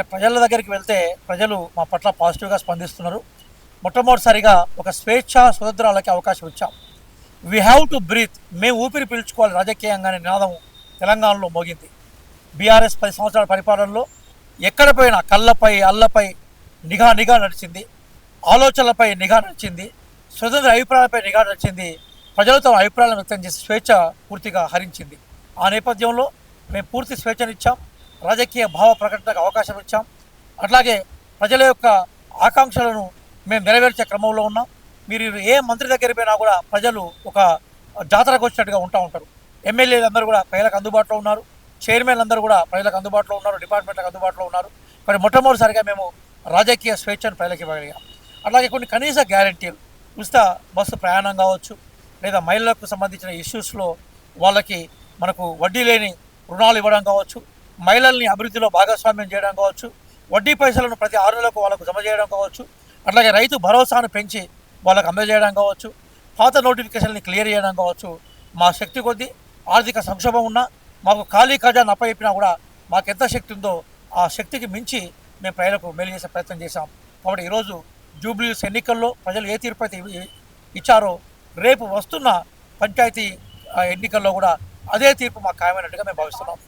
అంటే ప్రజల దగ్గరికి వెళ్తే ప్రజలు మా పట్ల పాజిటివ్గా స్పందిస్తున్నారు. మొట్టమొదటిసారిగా ఒక స్వేచ్ఛ స్వతంత్రాలకి అవకాశం ఇచ్చాం. వీ హ్యావ్ టు బ్రీత్ మేము ఊపిరి పీల్చుకోవాలి. రాజకీయంగానే నినాదం తెలంగాణలో మోగింది. బీఆర్ఎస్ పది సంవత్సరాల పరిపాలనలో ఎక్కడ పోయినా కళ్ళపై అల్లపై నిఘా నిఘా నడిచింది. ఆలోచనలపై నిఘా నడిచింది. స్వతంత్ర అభిప్రాయాలపై నిఘా నడిచింది. ప్రజలు తమ అభిప్రాయాలను వ్యక్తం చేసి స్వేచ్ఛ పూర్తిగా హరించింది. ఆ నేపథ్యంలో మేము పూర్తి స్వేచ్ఛనిచ్చాం రాజకీయ భావ ప్రకటనకు అవకాశం ఇచ్చాం. అట్లాగే ప్రజల యొక్క ఆకాంక్షలను మేము నెరవేర్చే క్రమంలో ఉన్నాం. మీరు ఏ మంత్రి దగ్గర పోయినా కూడా ప్రజలు ఒక జాతరకు వచ్చినట్టుగా ఉంటా ఉంటారు. ఎమ్మెల్యేలు అందరూ కూడా ప్రజలకు అందుబాటులో ఉన్నారు. చైర్మన్లు అందరూ కూడా ప్రజలకు అందుబాటులో ఉన్నారు. డిపార్ట్మెంట్లకు అందుబాటులో ఉన్నారు. మరి మొట్టమొదటిసారిగా మేము రాజకీయ స్వేచ్ఛను ప్రజలకు ఇవ్వగలిగాం. అట్లాగే కొన్ని కనీస గ్యారంటీలు. ఉచిత బస్సు ప్రయాణం కావచ్చు లేదా మహిళలకు సంబంధించిన ఇష్యూస్లో వాళ్ళకి మనకు వడ్డీ లేని రుణాలు ఇవ్వడం కావచ్చు మహిళల్ని అభివృద్ధిలో భాగస్వామ్యం చేయడం కావచ్చు వడ్డీ పైసలను ప్రతి ఆరు నెలలకు వాళ్ళకు జమ చేయడం కావచ్చు అట్లాగే రైతు భరోసాను పెంచి వాళ్ళకు అందజేయడం కావచ్చు పాత నోటిఫికేషన్ని క్లియర్ చేయడం కావచ్చు. మా శక్తి కొద్దీ ఆర్థిక సంక్షోభం ఉన్నా మాకు ఖాళీ ఖజానా అప్పయిపోయినా కూడా మాకు ఎంత శక్తి ఉందో ఆ శక్తికి మించి మేము ప్రజలకు మేలు చేసే ప్రయత్నం చేశాం. కాబట్టి ఈరోజు జూబ్లీస్ ఎన్నికల్లో ప్రజలు ఏ తీర్పు అయితే ఇచ్చారో రేపు వస్తున్న పంచాయతీ ఎన్నికల్లో కూడా అదే తీర్పు మాకు ఖాయమైనట్టుగా మేము భావిస్తున్నాం.